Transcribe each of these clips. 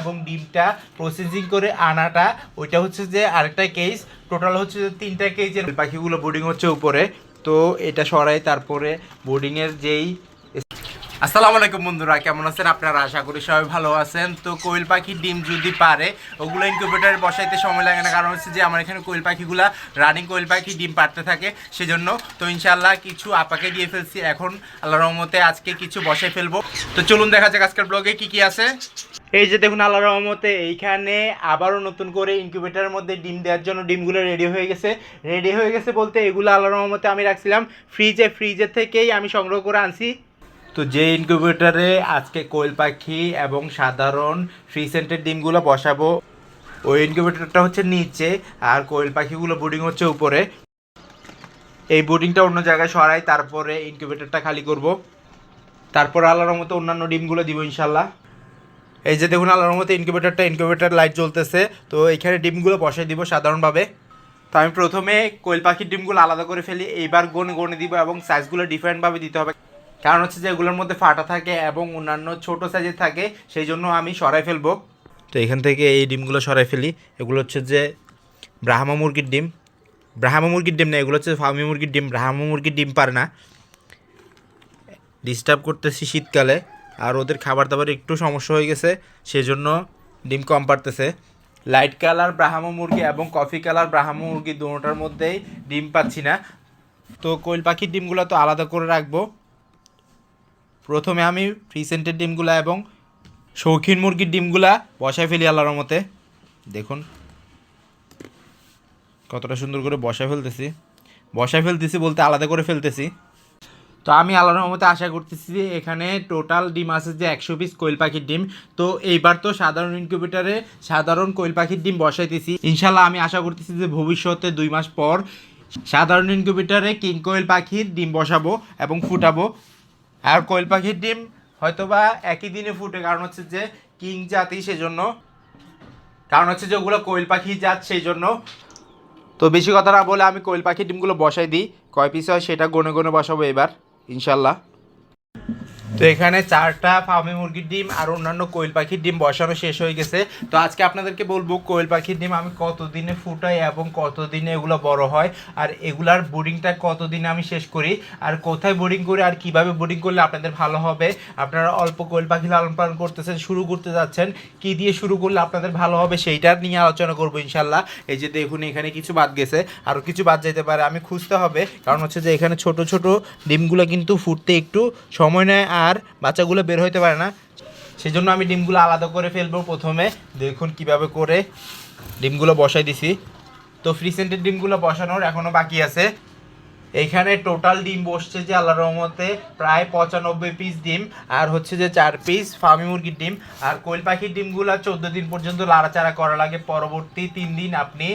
এবং ডিমটা প্রসেসিং করে আনাটা, ওইটা হচ্ছে যে আরেকটা কেস টোটাল হচ্ছে যে তিনটা কেজের পাখিগুলো বোর্ডিং হচ্ছে উপরে। তো এটা সরাই, তারপরে বোর্ডিংয়ের যেই আসসালামু আলাইকুম বন্ধুরা, কেমন আছেন আপনারা? আশা করি সবাই ভালো আছেন। তো কোয়েল পাখির ডিম যদি পারে, ওগুলো ইনকিউবেটারে বসাইতে সময় লাগে না, কারণ হচ্ছে যে আমার এখানে কোয়েল পাখিগুলা রানিং কোয়েল পাখি ডিম পারতে থাকে, সেজন্য তো ইনশাল্লাহ কিছু আপাকে দিয়ে ফেলছি। এখন আল্লাহ রহমতে আজকে কিছু বসাই ফেলব। তো চলুন দেখা যাক আজকের ব্লগে কি কি আছে। এই যে দেখুন আল্লাহ রহমতে এইখানে আবারও নতুন করে ইনকিউবেটারের মধ্যে ডিম দেওয়ার জন্য ডিমগুলো রেডি হয়ে গেছে। রেডি হয়ে গেছে বলতে এগুলো আল্লাহ রহমতে আমি রাখছিলাম। ফ্রিজে ফ্রিজের থেকেই আমি সংগ্রহ করে আনছি। তো যে ইনকিউবেটারে আজকে কোয়েল পাখি এবং সাধারণ ফ্রি সেন্টের ডিমগুলো বসাবো, ওই ইনকিউবেটারটা হচ্ছে নিচে আর কোয়েল পাখিগুলো বোর্ডিং হচ্ছে উপরে। এই বোর্ডিংটা অন্য জায়গায় সরাই, তারপরে ইনকিউবেটারটা খালি করব। তারপর আল্লাহর মতো অন্যান্য ডিমগুলো দিব ইনশাল্লাহ। এই যে দেখুন, আল্লাহর মতো ইনকিউবেটারটা ইনকিউবেটার লাইট জ্বলতেছে। তো এখানে ডিমগুলো বসাই দিব সাধারণভাবে। তো আমি প্রথমে কোয়েল পাখির ডিমগুলো আলাদা করে ফেলি, এইবার গনে গনে দিব এবং সাইজগুলো ডিফারেন্টভাবে দিতে হবে। কারণ হচ্ছে যে এগুলোর মধ্যে ফাটা থাকে এবং অন্যান্য ছোট সাইজের থাকে, সেই জন্য আমি সরাই ফেলব। তো এখান থেকে এই ডিমগুলো সরাই ফেলি। এগুলো হচ্ছে যে ব্রাহ্মা মুরগির ডিম। ব্রাহ্মা মুরগির ডিম না, এগুলো হচ্ছে ফার্মি মুরগির ডিম। ব্রাহ্মা মুরগির ডিম পারে না। ডিস্টার্ব করতেছি শীতকালে, আর ওদের খাবার দাবার একটু সমস্যা হয়ে গেছে, সেজন্য ডিম কম পারতেছে। লাইট কালার ব্রাহ্মা মুরগি এবং কফি কালার ব্রাহ্মা মুরগি দুটোটার মধ্যেই ডিম পাচ্ছি না। তো কোয়েল পাখির ডিমগুলো তো আলাদা করে রাখব। প্রথমে আমি ফ্রিসেন্টের ডিমগুলা এবং শৌখিন মুরগির ডিমগুলা বসায় ফেলি আল্লাহর মতে দেখুন। কতটা সুন্দর করে বসায় ফেলতেছি। বসায় ফেলতেছি বলতে আলাদা করে ফেলতেছি। তো আমি আল্লাহর রহমতে আশা করতেছি যে এখানে টোটাল ডিম আছে যে একশো পিস কোয়েল পাখির ডিম। তো এইবার তো সাধারণ ইনকিউবেটারে সাধারণ কোয়েল পাখির ডিম বসাইতেছি। ইনশাল্লাহ আমি আশা করতেছি যে ভবিষ্যতে দুই মাস পর সাধারণ ইনকিউবেটারে কিং কোয়েল পাখির ডিম বসাবো এবং ফুটাবো। আর কোয়েল পাখির ডিম হয়তোবা একই দিনে ফুটে, কারণ হচ্ছে যে কিং জাতি সেজন্য, কারণ হচ্ছে যে ওগুলো কোয়েল পাখি জাত সেই জন্য তো বেশি কথা না বলে আমি কোয়েল পাখির ডিমগুলো বসাই দিই। কয় পিস হয় সেটা গনে গনে বসাবো এবার, ইনশাল্লাহ। তো এখানে চারটা ফার্মি মুরগির ডিম আর অন্যান্য কোয়েল পাখির ডিম বসানো শেষ হয়ে গেছে। তো আজকে আপনাদেরকে বলব কোয়েল পাখির ডিম আমি কতদিনে ফুটাই এবং কতদিনে এগুলো বড় হয়, আর এগুলার বোর্ডিংটা কতদিনে আমি শেষ করি, আর কোথায় বোর্ডিং করি, আর কীভাবে বোর্ডিং করলে আপনাদের ভালো হবে, আপনারা অল্প কোয়েল পাখি লালন পালন করতেছেন, শুরু করতে যাচ্ছেন, কি দিয়ে শুরু করলে আপনাদের ভালো হবে সেইটা নিয়ে আলোচনা করব ইনশাল্লাহ। এই যে দেখুন, এখানে কিছু বাদ গেছে আরও কিছু বাদ যেতে পারে, আমি খুঁজতে হবে, কারণ হচ্ছে যে এখানে ছোট ছোট ডিমগুলো কিন্তু ফুটতে একটু সময় নেয় আর বাচ্চাগুলো বের হইতে পারে না। সেজন্য আমি ডিমগুলো আলাদা করে ফেলব প্রথমে। দেখুন কীভাবে করে ডিমগুলো বসাই দিছি। তো ফ্রিসেন্টের ডিমগুলো বসানোর এখনও বাকি আছে। এইখানে টোটাল ডিম বসছে যে আল্লাহ রহমতে প্রায় পঁচানব্বই পিস ডিম আর হচ্ছে যে চার পিস ফার্মি মুরগির ডিম। আর কোয়েল পাখির ডিমগুলো চোদ্দ দিন পর্যন্ত লাড়াচাড়া করা লাগে। পরবর্তী তিন দিন আপনি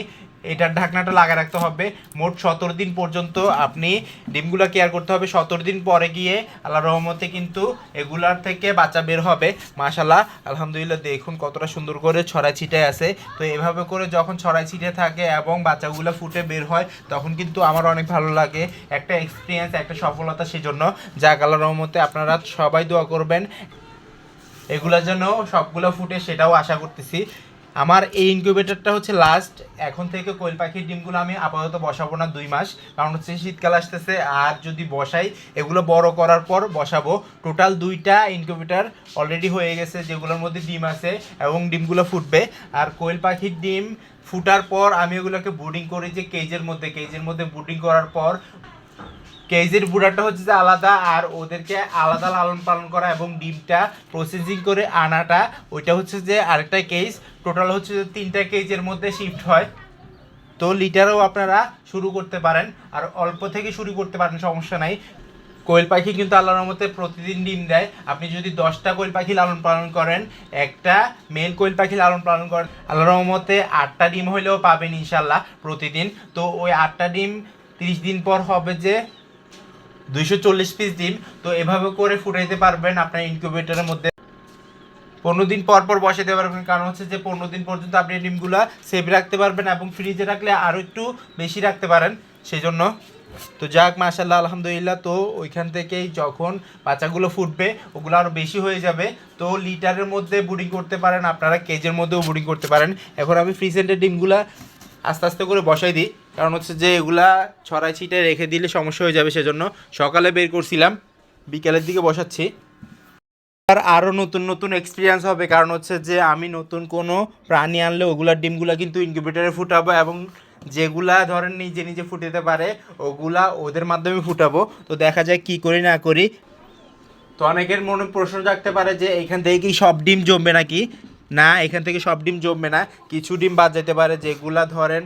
এটার ঢাকনাটা লাগা রাখতে হবে। মোট সতেরো দিন পর্যন্ত আপনি ডিমগুলো কেয়ার করতে হবে। সতেরো দিন পরে গিয়ে আল্লাহ রহমতে কিন্তু এগুলার থেকে বাচ্চা বের হবে। মাশাল্লাহ আলহামদুলিল্লাহ দেখুন কতটা সুন্দর করে ছড়াই ছিটায় আছে। তো এভাবে করে যখন ছড়াই ছিটে থাকে এবং বাচ্চাগুলো ফুটে বের হয়, তখন কিন্তু আমার অনেক ভালো লাগে। একটা এক্সপিরিয়েন্স একটা সফলতা সেজন্য। যাক আল্লাহ রহমতে আপনারা সবাই দোয়া করবেন। এগুলোর জন্য সবগুলো ফুটে সেটাও আশা করতেছি। আমার এই ইনকিউবেটরটা হচ্ছে লাস্ট এখন থেকে কোয়েল পাখির ডিমগুলো আমি আপাতত বসাবো না দুই মাস। কারণ হচ্ছে শীতকাল আসতেছে, আর যদি বসাই, এগুলো বড় করার পর বসাবো। টোটাল দুইটা ইনকিউবেটর অলরেডি হয়ে গেছে, যেগুলোর মধ্যে ডিম আছে এবং ডিমগুলো ফুটবে। আর কোয়েল পাখির ডিম ফুটার পর আমি ওগুলোকে বুডিং করি যে কেজের মধ্যে। কেজের মধ্যে বুডিং করার পর কেজির বুড়াটা হচ্ছে যে আলাদা আর ওদেরকে আলাদা লালন পালন করা এবং ডিমটা প্রসেসিং করে আনাটা, ওইটা হচ্ছে যে আরেকটা কেজ টোটাল হচ্ছে যে তিনটা কেজের মধ্যে শিফট হয়। তো লিটারও আপনারা শুরু করতে পারেন। আর অল্প থেকে শুরু করতে পারেন, সমস্যা নাই। কোয়েল পাখি কিন্তু আল্লাহর মতে প্রতিদিন ডিম দেয়। আপনি যদি দশটা কোয়েল পাখি লালন পালন করেন, একটা মেল কোয়েল পাখি লালন পালন করেন, আল্লাহর রহমতে আটটা ডিম হইলেও পাবেন ইনশাল্লাহ প্রতিদিন। তো ওই আটটা ডিম তিরিশ দিন পর হবে যে দুইশো চল্লিশ পিস ডিম। তো এভাবে করে ফুটাইতে পারবেন আপনার ইনকিউবেটরের মধ্যে। পনেরো দিন পর পর বসাতে পারবেন। কারণ হচ্ছে যে পনেরো দিন পর্যন্ত আপনি ডিমগুলো সেভ রাখতে পারবেন এবং ফ্রিজে রাখলে আরও একটু বেশি রাখতে পারেন। সেই জন্য তো যাক মাশাল্লাহ আলহামদুলিল্লাহ। তো ওইখান থেকেই যখন বাচ্চাগুলো ফুটবে, ওগুলো আরও বেশি হয়ে যাবে। তো লিটারের মধ্যে বুডিং করতে পারেন। আপনারা কেজের মধ্যেও বুডিং করতে পারেন। এখন আমি ফ্রিজেন্টের ডিমগুলা আস্তে আস্তে করে বসাই দিই। কারণ হচ্ছে যে এগুলা ছড়াই ছিটে রেখে দিলে সমস্যা হয়ে যাবে সেজন্য সকালে বের করছিলাম, বিকেলের দিকে বসাচ্ছি। আর আরও নতুন নতুন এক্সপিরিয়েন্স হবে, কারণ হচ্ছে যে আমি নতুন কোনো প্রাণী আনলে ওগুলার ডিমগুলা কিন্তু ইনকিউবেটারে ফুটাবো এবং যেগুলা ধরেন নিজে নিজে ফুটাতে পারে, ওগুলা ওদের মাধ্যমে ফুটাবো। তো দেখা যায় কি করি না করি। তো অনেকের মনে প্রশ্ন জাগতে পারে যে এখান থেকে কি সব ডিম জমবে নাকি? না, এখান থেকে সব ডিম জমবে না। কিছু ডিম বাদ যেতে পারে, যেগুলা ধরেন,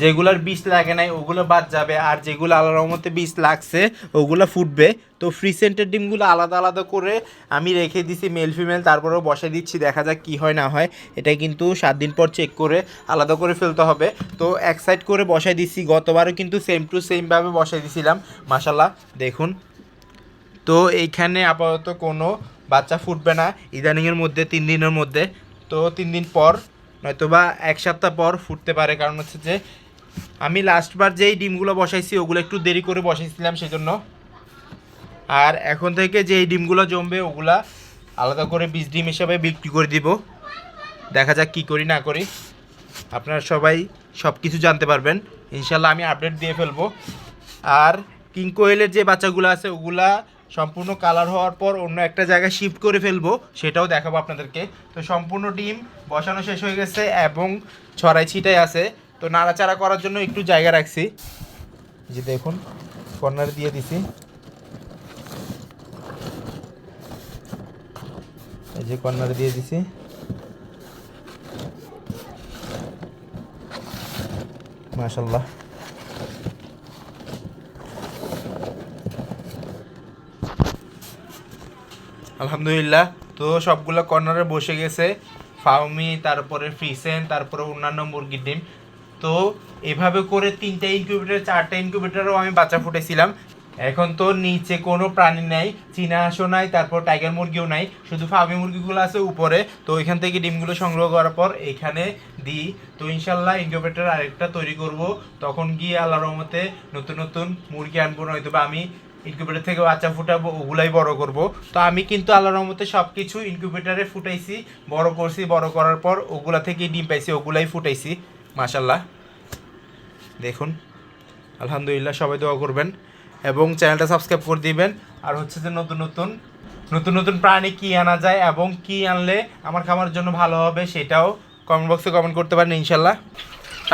যেগুলার বিষ লাগে নাই, ওগুলো বাদ যাবে। আর যেগুলো আল্লাহ রহমতে বিষ লাগছে, ওগুলো ফুটবে। তো ফ্রি সেন্টের ডিমগুলো আলাদা আলাদা করে আমি রেখে দিছি মেল ফিমেল তারপরেও বসে দিচ্ছি, দেখা যাক কি হয় না হয়। এটা কিন্তু সাত দিন পর চেক করে আলাদা করে ফেলতে হবে। তো এক সাইড করে বসাই দিচ্ছি, গতবারও কিন্তু সেম টু সেমভাবে বসাই দিছিলাম। মাসাল্লাহ দেখুন। তো এইখানে আপাতত কোনো বাচ্চা ফুটবে না। ইদানিংয়ের মধ্যে, তিন দিনের মধ্যে। তো তিন দিন পর, নয়তোবা এক সপ্তাহ পর ফুটতে পারে। কারণ হচ্ছে যে, আমি লাস্টবার যেই ডিমগুলো বসাইছি, ওগুলো একটু দেরি করে বসাইছিলাম সেজন্য। আর এখন থেকে যেই ডিমগুলো জমবে, ওগুলা আলাদা করে বীজ ডিম হিসাবে বিক্রি করে দিব। দেখা যাক কী করি, না করি। আপনারা সবাই সব কিছু জানতে পারবেন। ইনশাল্লাহ আমি আপডেট দিয়ে ফেলব। আর কিং কোয়েলের যে বাচ্চাগুলো আছে, ওগুলা সম্পূর্ণ কালার হওয়ার পর অন্য একটা জায়গায় শিফট করে ফেলব, সেটাও দেখাবো আপনাদেরকে। তো সম্পূর্ণ ডিম বসানো শেষ হয়ে গেছে এবং ছড়াই ছিটাই আছে। তো নাড়াচাড়া করার জন্য একটু জায়গা রাখছি। যে দেখুন কর্নার দিয়ে দিছি। এই যে কর্নার দিয়ে দিছি। মাশাল্লাহ আলহামদুলিল্লাহ। তো সবগুলো কর্নারে বসে গেছে ফাউমি, তারপরে ফ্রিসেন তারপরে অন্যান্য মুরগির ডিম। তো এভাবে করে তিনটা ইনকিউবেটার চারটা ইনকিউবেটারও আমি বাচ্চা ফুটেছিলাম এখন তো নিচে কোনো প্রাণী নাই চীনা হাঁসও নাই, তারপর টাইগার মুরগিও নাই, শুধু ফার্মি মুরগিগুলো আছে উপরে। তো এখান থেকে ডিমগুলো সংগ্রহ করার পর এখানে দিই। তো ইনশাল্লাহ ইনকিউবেটার আরেকটা তৈরি করব। তখন গিয়ে আল্লাহ রহমতে নতুন নতুন মুরগি আনব নয়তো বা আমি ইনকিউবেটার থেকে বাচ্চা ফুটাবো, ওগুলাই বড় করব। তো আমি কিন্তু আল্লাহর রহমতে সব কিছু ইনকিউবেটারে ফুটাইছি, বড় করছি, বড় করার পর ওগুলা থেকে ডিম পাইছি, ওগুলাই ফুটাইছি মাশাল্লাহ দেখুন, আলহামদুলিল্লাহ সবাই দোয়া করবেন এবং চ্যানেলটা সাবস্ক্রাইব করে দিবেন। আর হচ্ছে যে নতুন নতুন নতুন নতুন প্রাণী কি আনা যায় এবং কি আনলে আমার খামার জন্য ভালো হবে সেটাও কমেন্ট বক্সে কমেন্ট করতে পারেন ইনশাল্লাহ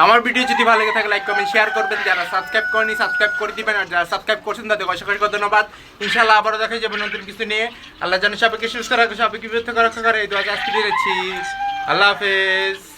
আমার ভিডিও যদি ভালো লেগে থাকে লাইক কমেন্ট শেয়ার করবেন। যারা সাবস্ক্রাইব করেনি সাবস্ক্রাইব করে দিবেন। আর যারা সাবস্ক্রাইব করছেন তাদের অসংখ্য ধন্যবাদ। ইনশাল্লাহ আবারও দেখা যাবে নতুন কিছু নিয়ে। আল্লাহ যেন সবাইকে সুস্থ রাখো সবাইকে বিরক্ত রক্ষা করে। এই আজকে দিয়েছি আল্লাহ হাফেজ।